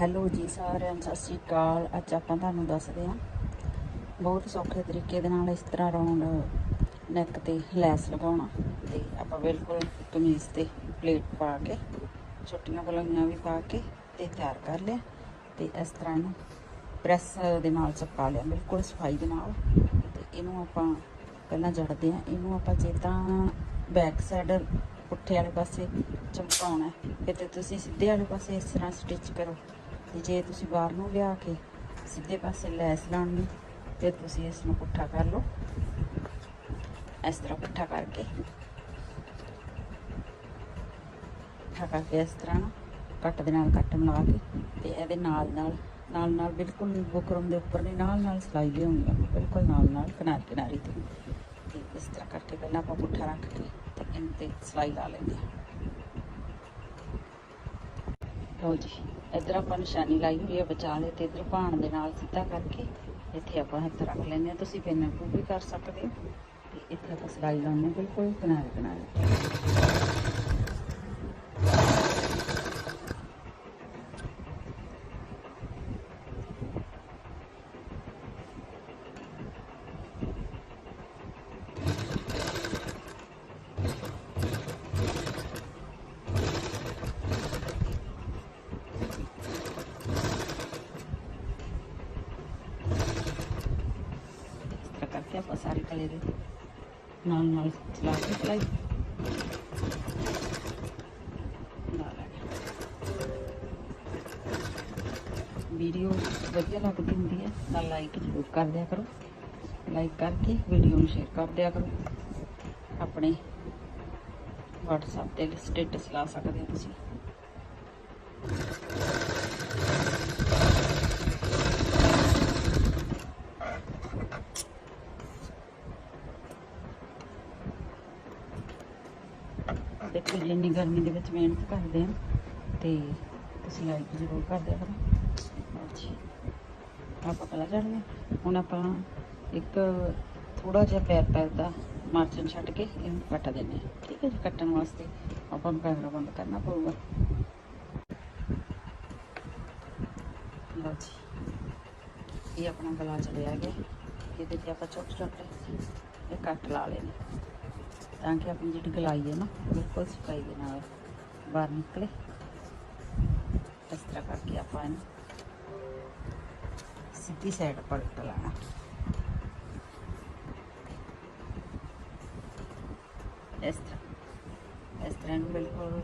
Hello ਜੀ ਸਾਰਿਆਂ ਨੂੰ ਸਤਿ ਸ਼੍ਰੀ ਅਕਾਲ। ਅੱਜ ਆਪਾਂ ਤੁਹਾਨੂੰ ਦੱਸਦੇ ਹਾਂ ਬਹੁਤ ਸੌਖੇ ਤਰੀਕੇ ਦੇ ਨਾਲ ਇਸ ਤਰ੍ਹਾਂ ਰਾਉਂਡ ਨੈਕ ਤੇ ਲੈਸ ਲਗਾਉਣਾ ਤੇ ਆਪਾਂ ਬਿਲਕੁਲ ਕਮੀਜ਼ ਤੇ ਪਲੇਟ ਪਾ ਕੇ ਛੋਟੀਆਂ ਬਲੰਗੀਆਂ ਵੀ ਪਾ ਕੇ ਤੇ ਤਿਆਰ ਕਰ ਲਿਆ ਤੇ ਇਸ ਤਰ੍ਹਾਂ ਇਹਨੂੰ ਪ੍ਰੈਸ ਦੇ ਨਾਲ ਚਪਕਾ ਲਿਆ ਬਿਲਕੁਲ ਸਫ਼ਾਈ ਦੇ ਨਾਲ। ਤੇ ਇਹਨੂੰ ਆਪਾਂ ਪਹਿਲਾਂ ਜੜਦੇ ਹਾਂ ਇਹਨੂੰ ਆਪਾਂ ਜਿੱਦਾਂ ਬੈਕ ਸਾਈਡ ਪੁੱਠੇ ਵਾਲੇ ਪਾਸੇ ਚਮਕਾਉਣਾ ਹੈ, ਤੇ ਤੁਸੀਂ ਸਿੱਧੇ ਵਾਲੇ ਪਾਸੇ ਇਸ ਤਰ੍ਹਾਂ ਸਟਿਚ ਕਰੋ। ਤੇ ਜੇ ਤੁਸੀਂ ਬਾਹਰ ਨੂੰ ਲਿਆ ਕੇ ਸਿੱਧੇ ਪਾਸੇ ਲੈਸ ਲਾਉਣੀ ਤੇ ਤੁਸੀਂ ਇਸ ਨੂੰ ਪੁੱਠਾ ਕਰ ਲਓ। ਇਸ ਤਰ੍ਹਾਂ ਪੁੱਠਾ ਕਰਕੇ। ਪੁੱਠਾ ਕਰਕੇ ਇਸ ਤਰ੍ਹਾਂ ਕੱਟ ਦੇ ਨਾਲ ਕੱਟ ਮਿਲਾ ਕੇ, ਤੇ ਇਹਦੇ ਨਾਲ ਨਾਲ ਨਾਲ ਨਾਲ ਬਿਲਕੁਲ ਬੁਕਰਮ ਦੇ ਉੱਪਰ ਨੇ ਨਾਲ ਨਾਲ ਸਿਲਾਈ ਲਿਆਉਣੀ ਆ। ਬਿਲਕੁਲ ਨਾਲ ਨਾਲ ਕਿਨਾਰੇ ਕਿਨਾਰੇ ਤੇ। ਤੇ ਇਸ ਤਰ੍ਹਾਂ ਕਰਕੇ ਪਹਿਲਾਂ ਆਪਾਂ ਪੁੱਠਾ ਰੱਖ ਕੇ ਤੇ ਇਹਨਾਂ ਤੇ ਸਿਲਾਈ ਲਾ ਲੈਂਦੇ ਹਾਂ। ਲਓ ਜੀ। ਇੱਧਰ ਆਪਾਂ ਨਿਸ਼ਾਨੀ ਲਾਈ ਹੋਈ ਹੈ ਵਿਚਾਲੇ ਤੇ ਇੱਧਰ ਭਾਣ ਦੇ ਨਾਲ ਸਿੱਧਾ ਕਰਕੇ ਇੱਥੇ ਆਪਾਂ ਹੱਥ ਰੱਖ ਲੈਂਦੇ ਹਾਂ। ਤੁਸੀਂ ਪਿੰਨ ਨੂੰ ਵੀ ਕਰ ਸਕਦੇ ਹੋ ਤੇ ਇੱਥੇ ਆਪਾਂ ਸਿਲਾਈ ਲਾਉਂਦੇ ਬਿਲਕੁਲ ਕਿਨਾਰੇ ਕਿਨਾਰੇ ਇਸ ਆਪਾਂ ਸਾਰੇ ਕਲੇ ਦੇ ਨਾਲ ਨਾਲ ਚਲਾ ਕੇ ਸਿਲਾਈ ਵੀਡੀਓ ਵਧੀਆ ਲੱਗਦੀ ਹੁੰਦੀ ਹੈ ਤਾਂ ਲਾਈਕ ਜ਼ਰੂਰ ਕਰ ਦਿਆ ਕਰੋ ਲਾਈਕ ਕਰਕੇ ਵੀਡੀਓ ਨੂੰ ਸ਼ੇਅਰ ਕਰ ਦਿਆ ਕਰੋ ਆਪਣੇ WhatsApp ਤੇ ਸਟੇਟਸ ਲਾ ਸਕਦੇ ਹੋ ਤੁਸੀਂ ਦੇਖੋ ਜੀ ਇੰਨੀ ਗਰਮੀ ਦੇ ਵਿੱਚ ਮਿਹਨਤ ਕਰਦੇ ਆ, ਤੇ ਤੁਸੀਂ ਲਾਈਕ ਜ਼ਰੂਰ ਕਰ ਦਿਆ ਕਰੋ। ਅੱਛੀ ਆਪਾਂ ਪਹਿਲਾਂ ਚੜ੍ਹਦੇ ਹੁਣ ਆਪਾਂ ਇੱਕ ਥੋੜਾ ਜਿਹਾ ਪੈਰ ਪੈਰ ਦਾ ਮਾਰਜਨ ਛੱਡ ਕੇ ਇਹਨੂੰ ਕੱਟ ਦਿੰਦੇ ਹਾਂ ਠੀਕ ਹੈ ਜੀ, ਕੱਟਣ ਵਾਸਤੇ ਆਪਾਂ ਨੂੰ ਕੈਮਰਾ ਬੰਦ ਕਰਨਾ ਪਊਗਾ। ਲਓ ਜੀ। ਇਹ ਆਪਣਾ ਗਲਾ ਚੜਿਆ ਗਿਆ। ਇਹਦੇ ਤੇ ਆਪਾਂ ਛੋਟੇ ਛੋਟੇ ਇਹ ਕੱਟ ਲਾ ਲੈਣੇ ਤਾਂ ਕਿ ਆਪਣੀ ਜਿਹੜੀ ਗਲਾਈ ਹੈ ਨਾ, ਬਿਲਕੁਲ ਸਫ਼ਾਈ ਦੇ ਨਾਲ ਬਾਹਰ ਨਿਕਲੇ। ਇਸ ਤਰ੍ਹਾਂ ਕਰਕੇ ਆਪਾਂ ਇਹਨੂੰ ਸਿੱਧੀ ਸਾਈਡ ਪਲਟ ਲੈਣਾ। ਇਸ ਤਰ੍ਹਾਂ। ਇਸ ਤਰ੍ਹਾਂ ਇਹਨੂੰ ਬਿਲਕੁਲ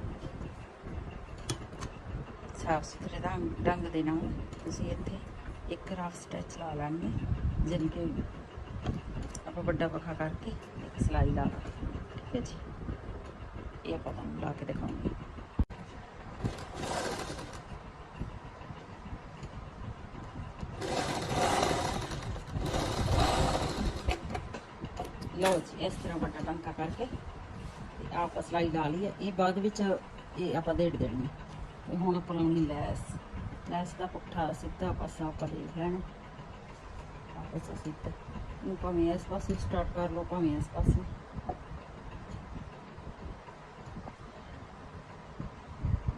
ਸਾਫ਼ ਸੁਥਰੇ ਰੰਗ ਰੰਗ ਦੇ ਨਾਲ ਤੁਸੀਂ ਇੱਥੇ ਇੱਕ ਰਫ ਸਟੈਚ ਲਾ ਲੈਣੀ ਜਿਵੇਂ ਕਿ ਆਪਾਂ ਵੱਡਾ ਪੱਖਾ ਕਰਕੇ ਇੱਕ ਸਿਲਾਈ ਲਾ ਲਾ ਠੀਕ ਹੈ ਜੀ ਇਹ ਆਪਾਂ ਤੁਹਾਨੂੰ ਲਾ ਕੇ ਦਿਖਾਉਂਗੇ ਲਓ ਜੀ ਇਸ ਤਰ੍ਹਾਂ ਵੱਡਾ ਟੰਕਾ ਕਰਕੇ ਤੇ ਆਪਾਂ ਸਿਲਾਈ ਲਾ ਲਈ ਹੈ ਇਹ ਬਾਅਦ ਵਿੱਚ ਇਹ ਆਪਾਂ ਦੇੜ ਦੇਣੀ ਹੈ ਤੇ ਹੁਣ ਆਪਾਂ ਲਾਉਣੀ ਲੈਸ ਲੈਸ ਦਾ ਪੁੱਠਾ ਸਿੱਧਾ ਪਾਸਾ ਆਪਾਂ ਦੇਖ ਲੈਣਾ ਆਪਸ ਸਿੱਧਾ ਨੂੰ ਭਾਵੇਂ ਇਸ ਪਾਸੇ ਸਟਾਰਟ ਕਰ ਲਓ ਭਾਵੇਂ ਇਸ ਪਾਸੇ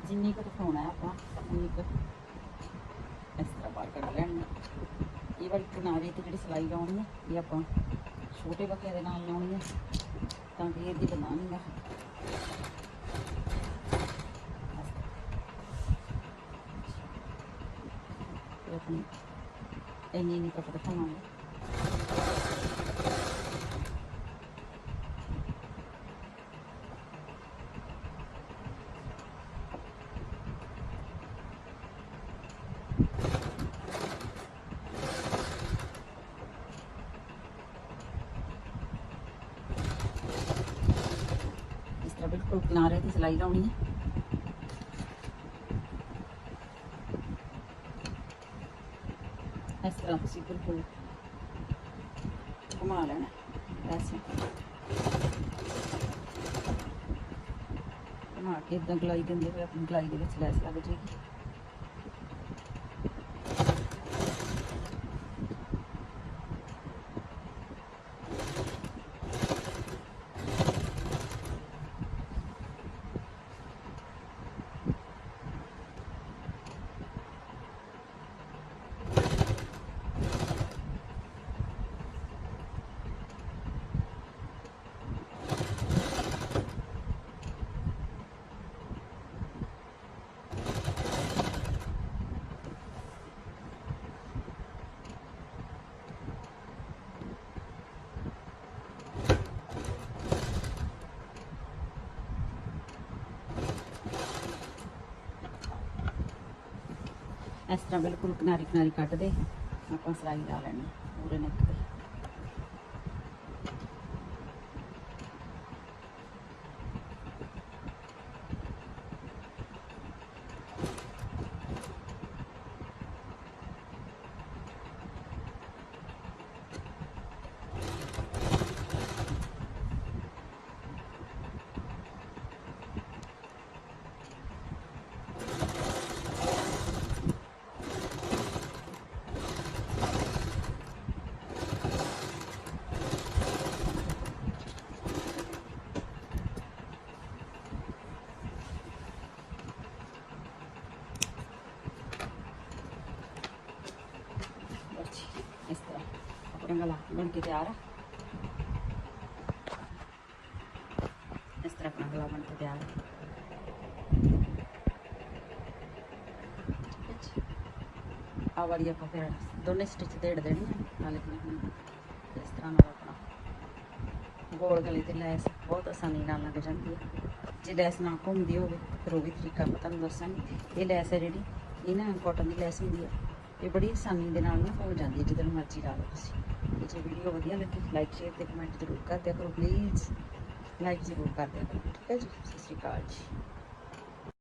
ਜਿੰਨੀ ਕੁ ਦਿਖਾਉਣਾ ਹੈ ਆਪਾਂ, ਉਨੀ ਕੁ ਇਸ ਤਰ੍ਹਾਂ ਬਾਹਰ ਕੱਢ ਲੈਣੀ ਇਹ ਵਾਲੀ ਕਿਨਾਰੇ ਤੇ ਜਿਹੜੀ ਸਿਲਾਈ ਲਾਉਣੀ ਹੈ, ਇਹ ਆਪਾਂ ਛੋਟੇ ਬੱਕੇ ਦੇ ਨਾਲ ਲਾਉਣੀ ਹੈ, ਤਾਂ ਕਿ ਇਹਦੀ ਬਣਾ ਨਹੀਂ ਗਾ ਇਹ ਆਪਣੀ ਇੰਨੀ ਨਹੀਂ ਕੱਟ ਦਿਖਾਵਾਂਗੇ। ਇਸ ਕਿਨਾਰੇ ਤੇ ਸਿਲਾਈ ਲਾਉਣੀ ਹੈ ਇਸ ਤਰ੍ਹਾਂ ਤੁਸੀਂ ਬਿਲਕੁਲ ਘੁਮਾ ਲੈਣਾ। ਐਸੇ ਘੁਮਾ ਕੇ ਇਦਾਂ ਗਲਾਈ ਦਿੰਦੇ ਹੋਏ ਆਪਣੀ ਗਲਾਈ ਦੇ ਵਿੱਚ ਲੈਸ ਲੱਗ ਜਾਏਗੀ। ਇਸ ਤਰ੍ਹਾਂ ਬਿਲਕੁਲ ਕਿਨਾਰੀ ਕਿਨਾਰੀ ਕੱਟ ਦੇ ਆਪਾਂ ਸਲਾਈ ਲਾ ਲੈਣੀ ਪੂਰੇ ਨੈਕ ਤੇ ਬਸ ਜੀ, ਇਸ ਤਰ੍ਹਾਂ ਆਪਣਾ ਗਲਾ ਬਣ ਕੇ ਤਿਆਰ ਆ ਇਸ ਤਰ੍ਹਾਂ ਆਪਣਾ ਗਲਾ ਬਣ ਕੇ ਤਿਆਰ ਹੈ ਆ ਵਾਲੀ ਆਪਾਂ ਫਿਰ ਦੋਨੇ ਸਟਿਚ ਦੇੜ ਦੇਣੀ ਆ ਨਾਲੇ ਆਪਣੀ ਇਸ ਤਰ੍ਹਾਂ ਨਾਲ ਆਪਣਾ ਗੋਲ ਗਲੇ ਤੇ ਲੈਸ ਬਹੁਤ ਆਸਾਨੀ ਨਾਲ ਲੱਗ ਜਾਂਦੀ ਹੈ ਜੇ ਲੈਸ ਨਾ ਘੁੰਮਦੀ ਹੋਵੇ ਫਿਰ ਉਹ ਵੀ ਤਰੀਕਾ ਮੈਂ ਤੁਹਾਨੂੰ ਦੱਸਾਂਗੀ ਇਹ ਲੈਸ ਹੈ ਜਿਹੜੀ ਇਹ ਨਾ ਕਾਟਨ ਦੀ ਲੈਸ ਹੁੰਦੀ ਹੈ ਇਹ ਬੜੀ ਆਸਾਨੀ ਦੇ ਨਾਲ ਨਾ ਹੋ ਜਾਂਦੀ ਹੈ ਜਿੱਦਣ ਮਰਜ਼ੀ ਲਾ ਲਓ ਤੁਸੀਂ ਤੇ ਜੇ ਵੀਡੀਓ ਵਧੀਆ ਲੱਗੀ ਲਾਈਕ ਸ਼ੇਅਰ ਤੇ ਕਮੈਂਟ ਜ਼ਰੂਰ ਕਰ ਦਿਆ ਕਰੋ ਪਲੀਜ਼ ਲਾਈਕ ਜ਼ਰੂਰ ਕਰ ਦਿਆ ਕਰੋ, ਠੀਕ ਹੈ ਜੀ? ਸਤਿ ਸ਼੍ਰੀ ਅਕਾਲ ਜੀ।